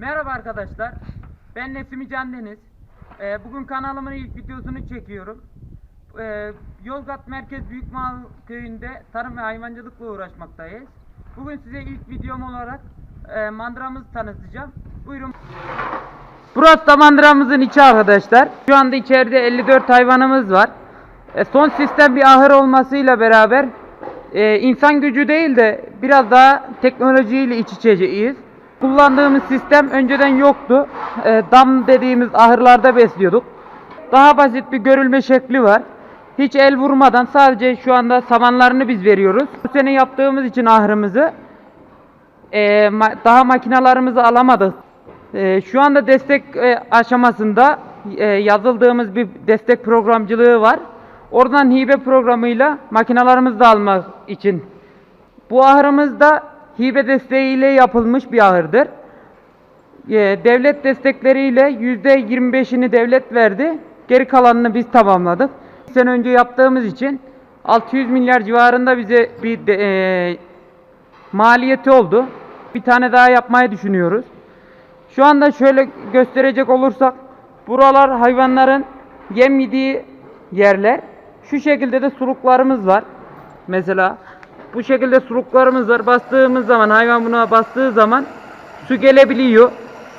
Merhaba arkadaşlar. Ben Nesimi Can Deniz. Ee, bugün kanalımın ilk videosunu çekiyorum. Ee, Yozgat Merkez Büyükmal Köyü'nde tarım ve hayvancılıkla uğraşmaktayız. Bugün size ilk videom olarak e, mandıramızı tanıtacağım. Buyurun. Burası da mandıramızın içi arkadaşlar. Şu anda içeride 54 hayvanımız var. E, son sistem bir ahır olmasıyla beraber e, insan gücü değil de biraz daha teknolojiyle iç içeceğiz. Kullandığımız sistem önceden yoktu. E, dam dediğimiz ahırlarda besliyorduk. Daha basit bir görülme şekli var. Hiç el vurmadan sadece şu anda samanlarını biz veriyoruz. Bu sene yaptığımız için ahırımızı e, ma- daha makinalarımızı alamadık. E, şu anda destek e, aşamasında e, yazıldığımız bir destek programcılığı var. Oradan hibe programıyla makinalarımızı da almak için. Bu ahırımız da hibe desteğiyle yapılmış bir ahırdır. Devlet destekleriyle %25'ini devlet verdi. Geri kalanını biz tamamladık. Bir sene önce yaptığımız için 600 milyar civarında bize bir de, e, maliyeti oldu. Bir tane daha yapmayı düşünüyoruz. Şu anda şöyle gösterecek olursak buralar hayvanların yem yediği yerler. Şu şekilde de suluklarımız var. Mesela bu şekilde suluklarımız var. Bastığımız zaman hayvan buna bastığı zaman su gelebiliyor.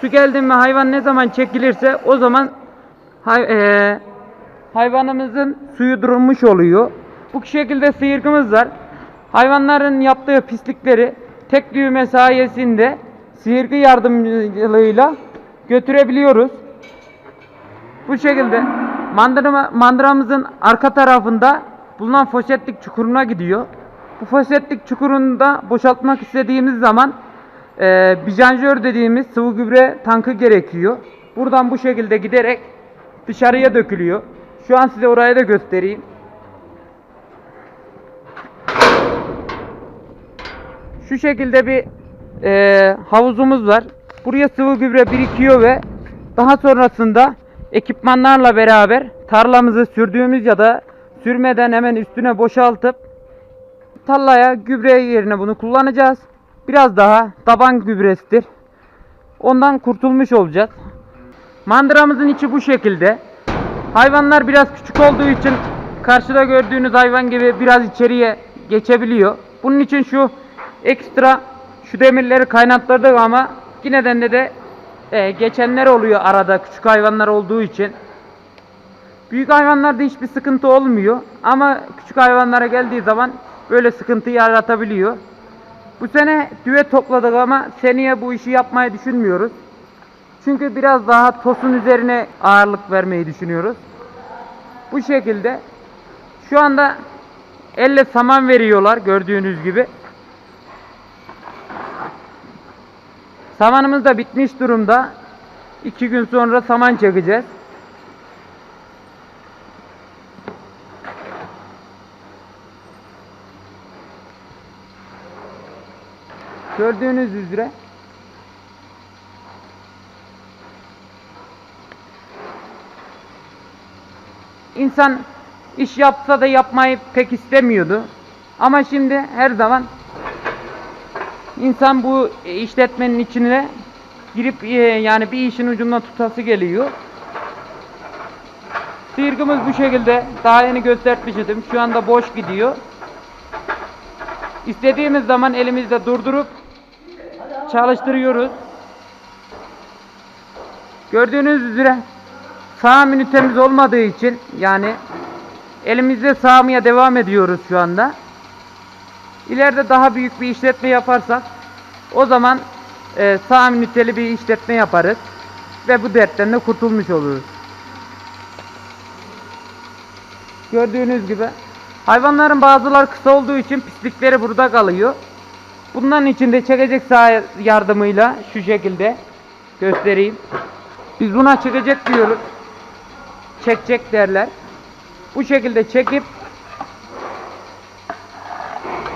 Su geldi mi hayvan ne zaman çekilirse o zaman hay- eee, hayvanımızın suyu durmuş oluyor. Bu şekilde sıyırgımız var. Hayvanların yaptığı pislikleri tek düğme sayesinde sıyırgı yardımcılığıyla götürebiliyoruz. Bu şekilde mandıra, mandıramızın arka tarafında bulunan foşetlik çukuruna gidiyor. Bu foşetlik çukurunda boşaltmak istediğimiz zaman e, bijanjör dediğimiz sıvı gübre tankı gerekiyor. Buradan bu şekilde giderek dışarıya dökülüyor. Şu an size orayı da göstereyim. Şu şekilde bir e, havuzumuz var. Buraya sıvı gübre birikiyor ve daha sonrasında ekipmanlarla beraber tarlamızı sürdüğümüz ya da sürmeden hemen üstüne boşaltıp tarlaya gübre yerine bunu kullanacağız. Biraz daha taban gübresidir. Ondan kurtulmuş olacağız. Mandıramızın içi bu şekilde. Hayvanlar biraz küçük olduğu için karşıda gördüğünüz hayvan gibi biraz içeriye geçebiliyor. Bunun için şu ekstra şu demirleri kaynattırdık ama yine de de e, geçenler oluyor arada küçük hayvanlar olduğu için. Büyük hayvanlarda hiçbir sıkıntı olmuyor ama küçük hayvanlara geldiği zaman böyle sıkıntı yaratabiliyor. Bu sene düve topladık ama seneye bu işi yapmayı düşünmüyoruz. Çünkü biraz daha tosun üzerine ağırlık vermeyi düşünüyoruz. Bu şekilde şu anda elle saman veriyorlar gördüğünüz gibi. Samanımız da bitmiş durumda. İki gün sonra saman çekeceğiz. Gördüğünüz üzere İnsan iş yapsa da yapmayı pek istemiyordu. Ama şimdi her zaman insan bu işletmenin içine girip e, yani bir işin ucundan tutası geliyor. Sıyırgımız bu şekilde daha yeni göstermiştim. Şu anda boş gidiyor. İstediğimiz zaman elimizde durdurup çalıştırıyoruz. Gördüğünüz üzere sağım ünitemiz olmadığı için yani elimizde sağmaya devam ediyoruz şu anda. İleride daha büyük bir işletme yaparsak o zaman e, sağım üniteli bir işletme yaparız ve bu dertten de kurtulmuş oluruz. Gördüğünüz gibi hayvanların bazıları kısa olduğu için pislikleri burada kalıyor. Bunların içinde çekecek sağ yardımıyla şu şekilde göstereyim. Biz buna çekecek diyoruz. Çekecek derler. Bu şekilde çekip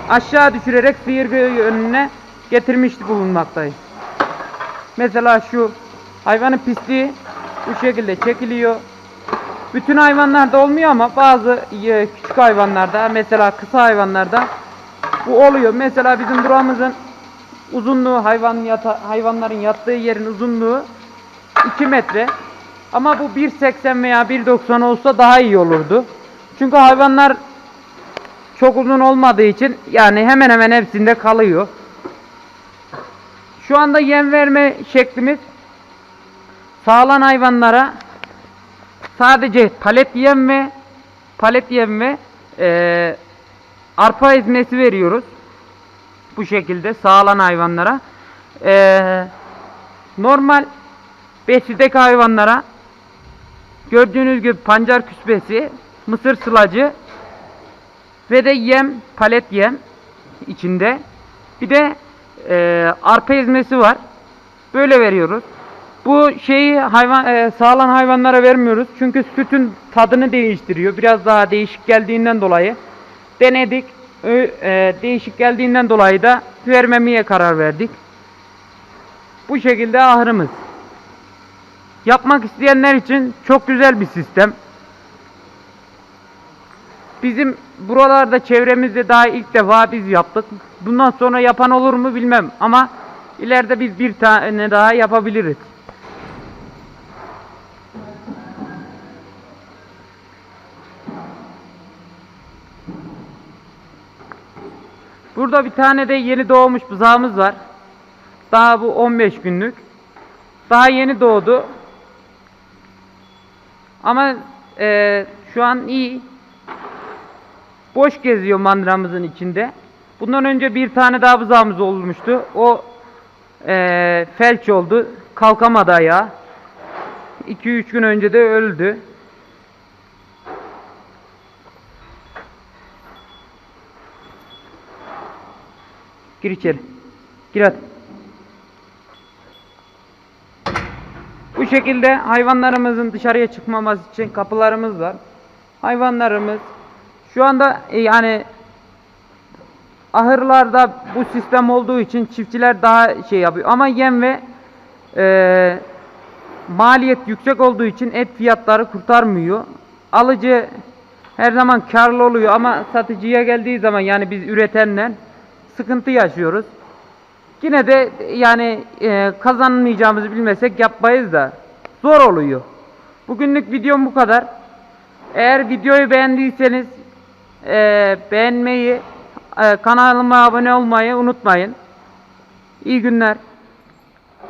aşağı düşürerek sıyırgı önüne getirmiş bulunmaktayız. Mesela şu hayvanın pisliği bu şekilde çekiliyor. Bütün hayvanlarda olmuyor ama bazı e, küçük hayvanlarda mesela kısa hayvanlarda bu oluyor. Mesela bizim buramızın uzunluğu hayvan yata, hayvanların yattığı yerin uzunluğu 2 metre. Ama bu 1.80 veya 1.90 olsa daha iyi olurdu. Çünkü hayvanlar çok uzun olmadığı için yani hemen hemen hepsinde kalıyor. Şu anda yem verme şeklimiz sağlan hayvanlara sadece palet yem ve palet yem ve eee, arpa ezmesi veriyoruz. Bu şekilde sağlan hayvanlara. Eee, normal besideki hayvanlara gördüğünüz gibi pancar küspesi, mısır sılacı ve de yem, palet yem içinde. Bir de eee, arpa ezmesi var. Böyle veriyoruz. Bu şeyi hayvan eee, sağlam hayvanlara vermiyoruz. Çünkü sütün tadını değiştiriyor. Biraz daha değişik geldiğinden dolayı denedik. Eee, değişik geldiğinden dolayı da vermemeye karar verdik. Bu şekilde ahırımız. Yapmak isteyenler için çok güzel bir sistem. Bizim buralarda çevremizde daha ilk defa biz yaptık. Bundan sonra yapan olur mu bilmem ama ileride biz bir tane daha yapabiliriz. Burada bir tane de yeni doğmuş buzağımız var. Daha bu 15 günlük. Daha yeni doğdu. Ama eee, şu an iyi. Boş geziyor mandıramızın içinde. Bundan önce bir tane daha buzağımız olmuştu. O eee, felç oldu. Kalkamadı ayağa. 2-3 gün önce de öldü. Gir içeri. Gir hadi. Bu şekilde hayvanlarımızın dışarıya çıkmaması için kapılarımız var. Hayvanlarımız şu anda e, yani ahırlarda bu sistem olduğu için çiftçiler daha şey yapıyor. Ama yem ve e, maliyet yüksek olduğu için et fiyatları kurtarmıyor. Alıcı her zaman karlı oluyor ama satıcıya geldiği zaman yani biz üretenler sıkıntı yaşıyoruz. Yine de yani e, kazanmayacağımızı bilmesek yapmayız da zor oluyor. Bugünlük videom bu kadar. Eğer videoyu beğendiyseniz e, beğenmeyi, e, kanalıma abone olmayı unutmayın. İyi günler.